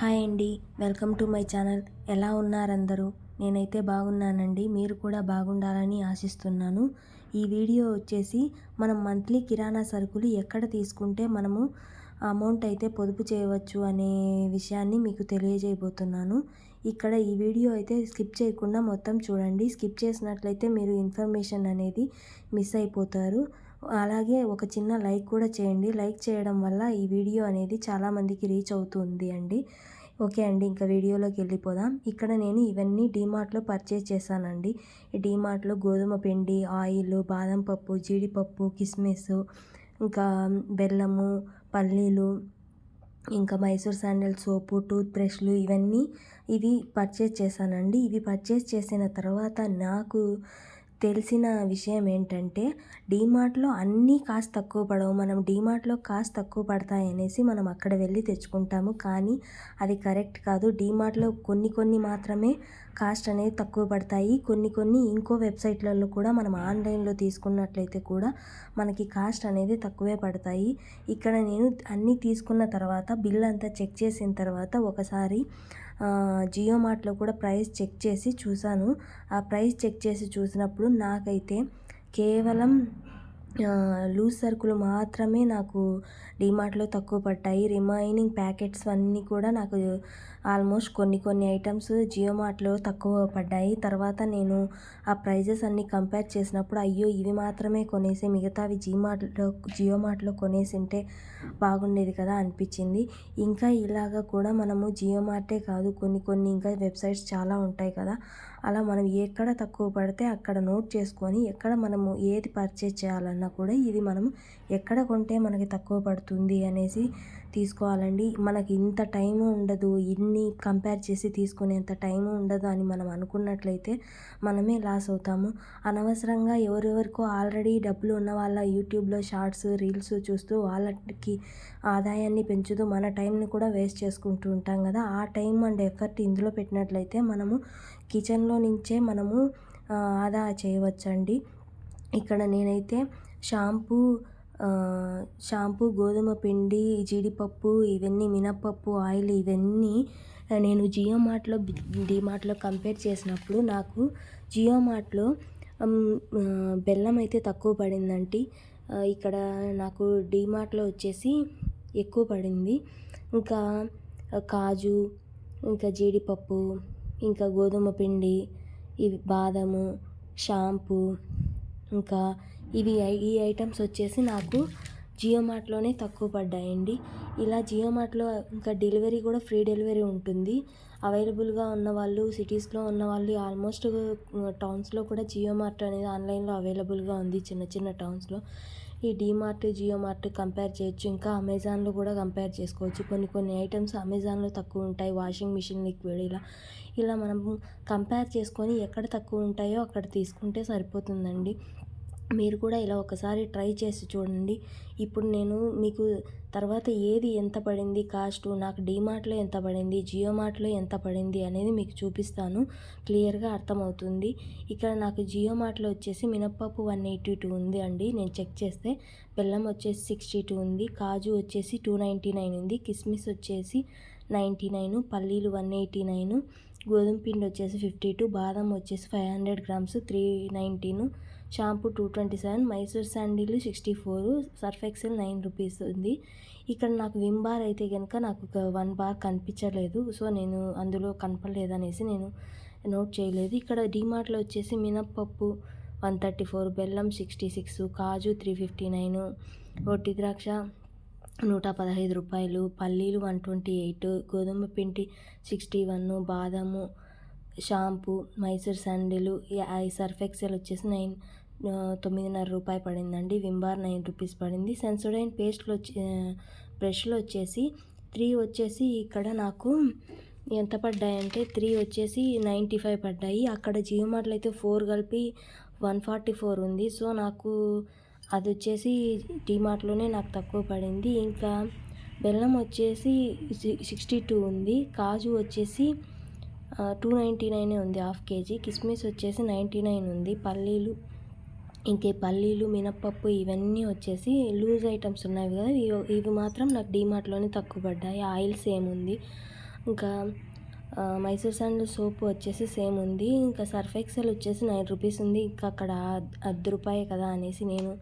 Hi అండి. Welcome to my channel. ఎలా ఉన్నారందరూ నేనైతే బాగున్నానండి. మీరు కూడా బాగుండాలని ఆశిస్తున్నాను. ఈ వీడియో వచ్చేసి మనం మంత్లీ కిరాణా సరుకులు ఎక్కడ తీసుకుంటే మనము అమౌంట్ అయితే పొదుపు చేయవచ్చు అనే విషయాన్ని మీకు తెలియజేయబోతున్నాను. ఇక్కడ ఈ వీడియో అయితే స్కిప్ చేయకుండా మొత్తం చూడండి. స్కిప్ చేసినట్లయితే మీరు ఇన్ఫర్మేషన్ అనేది మిస్ అయిపోతారు. అలాగే ఒక చిన్న లైక్ కూడా చేయండి. లైక్ చేయడం వల్ల ఈ వీడియో అనేది చాలామందికి రీచ్ అవుతుంది అండి. ఓకే అండి ఇంకా వీడియోలోకి వెళ్ళిపోదాం. ఇక్కడ నేను ఇవన్నీ డీమార్ట్లో పర్చేజ్ చేశానండి. ఈ డీమార్ట్లో గోధుమ పిండి ఆయిల్ బాదం పప్పు జీడిపప్పు కిస్మిస్ ఇంకా బెల్లము పల్లీలు ఇంకా మైసూర్ శాండల్ సోపు టూత్ బ్రష్లు ఇవన్నీ ఇవి పర్చేజ్ చేశానండి. ఇవి పర్చేస్ చేసిన తర్వాత నాకు తెలిసిన విషయం ఏంటంటే డీమార్ట్లో అన్నీ కాస్ట్ తక్కువ పడవు. మనం డీమార్ట్లో కాస్ట్ తక్కువ పడతాయి అనేసి మనం అక్కడ వెళ్ళి తెచ్చుకుంటాము. కానీ అది కరెక్ట్ కాదు. డీమార్ట్లో కొన్ని కొన్ని మాత్రమే కాస్ట్ అనేది తక్కువ పడతాయి. కొన్ని కొన్ని ఇంకో వెబ్సైట్లలో కూడా మనం ఆన్లైన్లో తీసుకున్నట్లయితే కూడా మనకి కాస్ట్ అనేది తక్కువే పడతాయి. ఇక్కడ నేను అన్నీ తీసుకున్న తర్వాత బిల్ అంతా చెక్ చేసిన తర్వాత ఒకసారి జియో మార్ట్లో కూడా ప్రైస్ చెక్ చేసి చూశాను. ఆ ప్రైస్ చెక్ చేసి చూసినప్పుడు నాకైతే కేవలం లూజ్ సరుకులు మాత్రమే నాకు డిమార్ట్లో తక్కువ పడ్డాయి. రిమైనింగ్ ప్యాకెట్స్ అన్నీ కూడా నాకు ఆల్మోస్ట్ కొన్ని కొన్ని ఐటమ్స్ జియో మార్ట్లో తక్కువ పడ్డాయి. తర్వాత నేను ఆ ప్రైజెస్ అన్నీ కంపేర్ చేసినప్పుడు అయ్యో ఇవి మాత్రమే కొనేసి మిగతావి జీ మార్ట్లో జియో మార్ట్లో కొనేసి ఉంటే బాగుండేది కదా అనిపించింది. ఇంకా ఇలాగా కూడా మనము జియో మార్టే కాదు కొన్ని కొన్ని ఇంకా వెబ్సైట్స్ చాలా ఉంటాయి కదా. అలా మనం ఎక్కడ తక్కువ పడితే అక్కడ నోట్ చేసుకొని ఎక్కడ మనము ఏది పర్చేజ్ చేయాలన్నా కూడా ఇది మనం ఎక్కడ కొంటే మనకి తక్కువ పడుతుంది అనేసి తీసుకోవాలండి. మనకి ఇంత టైము ఉండదు. ఇన్ని కంపేర్ చేసి తీసుకునేంత టైము ఉండదు అని మనం అనుకున్నట్లయితే మనమే లాస్ అవుతాము. అనవసరంగా ఎవరెవరికో ఆల్రెడీ డబ్బులు ఉన్న వాళ్ళ యూట్యూబ్లో షార్ట్స్ రీల్స్ చూస్తూ వాళ్ళకి ఆదాయాన్ని పెంచుతూ మన టైంని కూడా వేస్ట్ చేసుకుంటూ ఉంటాం కదా. ఆ టైం అండ్ ఎఫర్ట్ ఇందులో పెట్టినట్లయితే మనము కిచెన్లో నుంచే మనము ఆదా చేయవచ్చండి. ఇక్కడ నేనైతే షాంపూ షాంపూ గోధుమ పిండి జీడిపప్పు ఇవన్నీ మినప్పప్పు ఆయిల్ ఇవన్నీ నేను జియో మార్ట్లో డిమార్ట్లో కంపేర్ చేసినప్పుడు నాకు జియో మార్ట్లో బెల్లం అయితే తక్కువ పడిందండి. ఇక్కడ నాకు డిమార్ట్లో వచ్చేసి ఎక్కువ పడింది. ఇంకా కాజు ఇంకా జీడిపప్పు ఇంకా గోధుమ పిండి ఇవి బాదము షాంపూ ఇంకా ఇవి ఈ ఐటమ్స్ వచ్చేసి నాకు జియో మార్ట్లోనే తక్కువ పడ్డాయండి. ఇలా జియో మార్ట్లో ఇంకా డెలివరీ కూడా ఫ్రీ డెలివరీ ఉంటుంది. అవైలబుల్గా ఉన్న వాళ్ళు సిటీస్లో ఉన్న వాళ్ళు ఆల్మోస్ట్ టౌన్స్లో కూడా జియో మార్ట్ అనేది ఆన్లైన్లో అవైలబుల్గా ఉంది చిన్న చిన్న టౌన్స్లో. ఈ డీమార్ట్ జియో మార్ట్ కంపేర్ చేయొచ్చు. ఇంకా అమెజాన్లో కూడా కంపేర్ చేసుకోవచ్చు. కొన్ని కొన్ని ఐటమ్స్ అమెజాన్లో తక్కువ ఉంటాయి. వాషింగ్ మిషన్ లిక్విడ్ ఇలా ఇలా మనం కంపేర్ చేసుకొని ఎక్కడ తక్కువ ఉంటాయో అక్కడ తీసుకుంటే సరిపోతుందండి. మీరు కూడా ఇలా ఒకసారి ట్రై చేసి చూడండి. ఇప్పుడు నేను మీకు తర్వాత ఏది ఎంత పడింది కాస్ట్ నాకు డీమార్ట్లో ఎంత పడింది జియో మార్ట్లో ఎంత పడింది అనేది మీకు చూపిస్తాను. క్లియర్గా అర్థమవుతుంది. ఇక్కడ నాకు జియో మార్ట్లో వచ్చేసి మినప్పప్పు వన్ ఎయిటీ టూ ఉంది అండి. నేను చెక్ చేస్తే బెల్లం వచ్చేసి సిక్స్టీ టూ ఉంది కాజు వచ్చేసి టూ నైంటీ నైన్ ఉంది కిస్మిస్ వచ్చేసి నైంటీ నైన్ పల్లీలు వన్ ఎయిటీ నైన్ గోధుమ పిండి వచ్చేసి ఫిఫ్టీ టూ బాదం వచ్చేసి five hundred grams three నైంటీను shampoo two twenty seven Mysore sandal sixty four Surf Excel nine rupees ఉంది. ఇక్కడ నాకు విమ్ బార్ అయితే కనుక నాకు ఒక వన్ బార్ కనిపించలేదు. సో నేను అందులో కనపడలేదనేసి నేను నోట్ చేయలేదు. ఇక్కడ డిమార్ట్లో వచ్చేసి మినప్పప్పు వన్ థర్టీ ఫోర్ బెల్లం సిక్స్టీ సిక్స్ కాజు త్రీ ఫిఫ్టీ నైన్ ఒట్టి ద్రాక్ష నూట పదహైదు రూపాయలు పల్లీలు వన్ ట్వంటీ ఎయిట్ గోధుమ పిండి సిక్స్టీ వన్ బాదము షాంపూ మైసూర్ శాండిల్ ఈ సర్ఫ్ ఎక్సెల్ వచ్చేసి నైన్ తొమ్మిదిన్నర రూపాయి పడిందండి. వింబార్ నైన్ రూపీస్ పడింది. సెన్సోడైన్ పేస్ట్లు వచ్చి బ్రష్లు వచ్చేసి త్రీ వచ్చేసి ఇక్కడ నాకు ఎంత పడ్డాయంటే త్రీ వచ్చేసి నైంటీ ఫైవ్ పడ్డాయి. అక్కడ జియో మార్ట్లో అయితే ఫోర్ కలిపి వన్ ఫార్టీ ఫోర్ ఉంది. సో నాకు అది వచ్చేసి డిమార్ట్లోనే నాకు తక్కువ పడింది. ఇంకా బెల్లం వచ్చేసి సిక్స్టీ టూ ఉంది. కాజు వచ్చేసి టూ నైంటీ నైనే ఉంది హాఫ్ కేజీ. కిస్మిస్ వచ్చేసి నైంటీ నైన్ ఉంది. పల్లీలు ఇంకే పల్లీలు మినప్పప్పు ఇవన్నీ వచ్చేసి లూజ్ ఐటమ్స్ ఉన్నాయి కదా. ఇవి ఇవి మాత్రం నాకు డీమార్ట్లోనే తక్కువ పడ్డాయి. ఆయిల్ సేమ్ ఉంది. ఇంకా మైసూర్ శాండల్ సోప్ వచ్చేసి సేమ్ ఉంది. ఇంకా సర్ఫ్ ఎక్సెల్ వచ్చేసి నైన్ రూపీస్ ఉంది. ఇంకా అక్కడ అర్ధ రూపాయే కదా అనేసి నేను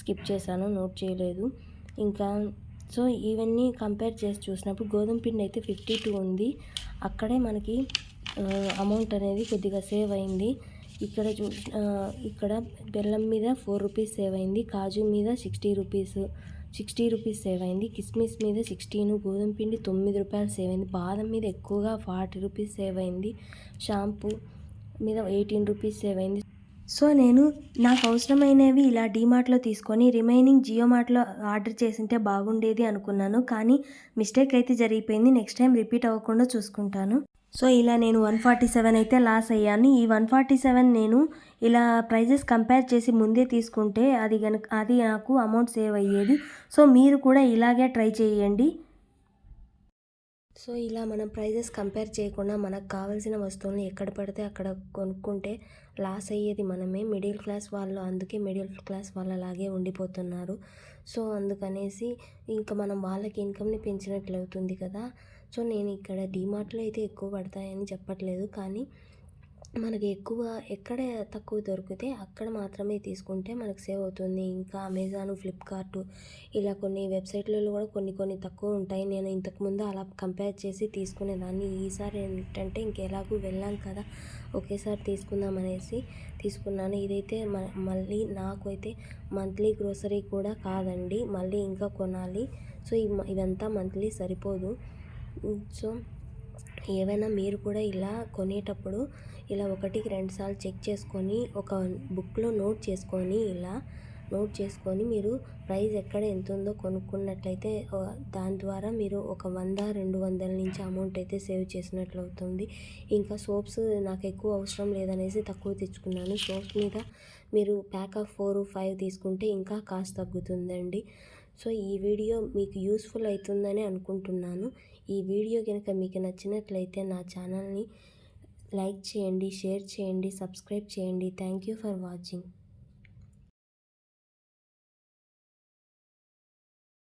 స్కిప్ చేశాను. నోట్ చేయలేదు. ఇంకా సో ఇవన్నీ కంపేర్ చేసి చూసినప్పుడు గోధుమ పిండి అయితే ఫిఫ్టీ టూ ఉంది. అక్కడే మనకి అమౌంట్ అనేది కొద్దిగా సేవ్ అయింది. ఇక్కడ చూ ఇక్కడ బెల్లం మీద ఫోర్ రూపీస్ సేవ్ అయింది కాజు మీద sixty rupees sixty rupees save అయింది కిస్మిస్ మీద సిక్స్టీను గోధుమ పిండి తొమ్మిది రూపాయలు సేవ్ అయింది బాదం మీద ఎక్కువగా ఫార్టీ రూపీస్ సేవ్ అయింది షాంపూ మీద ఎయిటీన్ రూపీస్ సేవ్ అయింది. సో నేను నాకు అవసరమైనవి ఇలా డీమార్ట్లో తీసుకొని రిమైనింగ్ జియో మార్ట్లో ఆర్డర్ చేసింటే బాగుండేది అనుకున్నాను కానీ మిస్టేక్ అయితే జరిగిపోయింది నెక్స్ట్ టైం రిపీట్ అవ్వకుండా చూసుకుంటాను. సో ఇలా నేను వన్ ఫార్టీ సెవెన్ అయితే లాస్ అయ్యాను. ఈ వన్ ఫార్టీ సెవెన్ నేను ఇలా ప్రైజెస్ కంపేర్ చేసి ముందే తీసుకుంటే అది కనుక అది నాకు అమౌంట్ సేవ్ అయ్యేది. సో మీరు కూడా ఇలాగే ట్రై చేయండి. సో ఇలా మనం ప్రైజెస్ కంపేర్ చేయకుండా మనకు కావాల్సిన వస్తువులను ఎక్కడ పడితే అక్కడ కొనుక్కుంటే లాస్ అయ్యేది మనమే. మిడిల్ క్లాస్ వాళ్ళు అందుకే మిడిల్ క్లాస్ వాళ్ళలాగే ఉండిపోతున్నారు. సో అందుకనేసి ఇంకా మనం వాళ్ళకి ఇన్కమ్ని పెంచినట్లు అవుతుంది కదా. సో నేను ఇక్కడ డిమార్ట్లో అయితే ఎక్కువ పడతాయని చెప్పట్లేదు. కానీ మనకి ఎక్కువ ఎక్కడ తక్కువ దొరికితే అక్కడ మాత్రమే తీసుకుంటే మనకు సేవ్ అవుతుంది. ఇంకా అమెజాన్ ఫ్లిప్కార్ట్ ఇలా కొన్ని వెబ్సైట్లలో కూడా కొన్ని కొన్ని తక్కువ ఉంటాయి. నేను ఇంతకుముందు అలా కంపేర్ చేసి తీసుకునేదాన్ని. ఈసారి ఏంటంటే ఇంకెలాగూ వెళ్ళాం కదా ఒకేసారి తీసుకుందాం అనేసి తీసుకున్నాను. ఇదైతే మ మళ్ళీ నాకు అయితే మంత్లీ గ్రోసరీ కూడా కాదండి. మళ్ళీ ఇంకా కొనాలి. సో ఇవంతా మంత్లీ సరిపోదు. సో ఏవైనా మీరు కూడా ఇలా కొనేటప్పుడు ఇలా ఒకటికి రెండు సార్లు చెక్ చేసుకొని ఒక బుక్లో నోట్ చేసుకొని ఇలా నోట్ చేసుకొని మీరు ప్రైస్ ఎక్కడ ఎంత ఉందో కొనుక్కున్నట్లయితే దాని ద్వారా మీరు ఒక వంద రెండు వందల నుంచి అమౌంట్ అయితే సేవ్ చేసినట్లు అవుతుంది. ఇంకా సోప్స్ నాకు ఎక్కువ అవసరం లేదనేసి తక్కువ తెచ్చుకున్నాను. సోప్స్ మీద మీరు ప్యాక్ ఆఫ్ ఫోర్ ఫైవ్ తీసుకుంటే ఇంకా కాస్ట్ తగ్గుతుందండి. సో ఈ వీడియో మీకు యూస్ఫుల్ అవుతుందని అనుకుంటున్నాను. ఈ వీడియో కనుక మీకు నచ్చినట్లయితే నా ఛానల్ని లైక్ చేయండి షేర్ చేయండి సబ్స్క్రైబ్ చేయండి. Thank you for watching.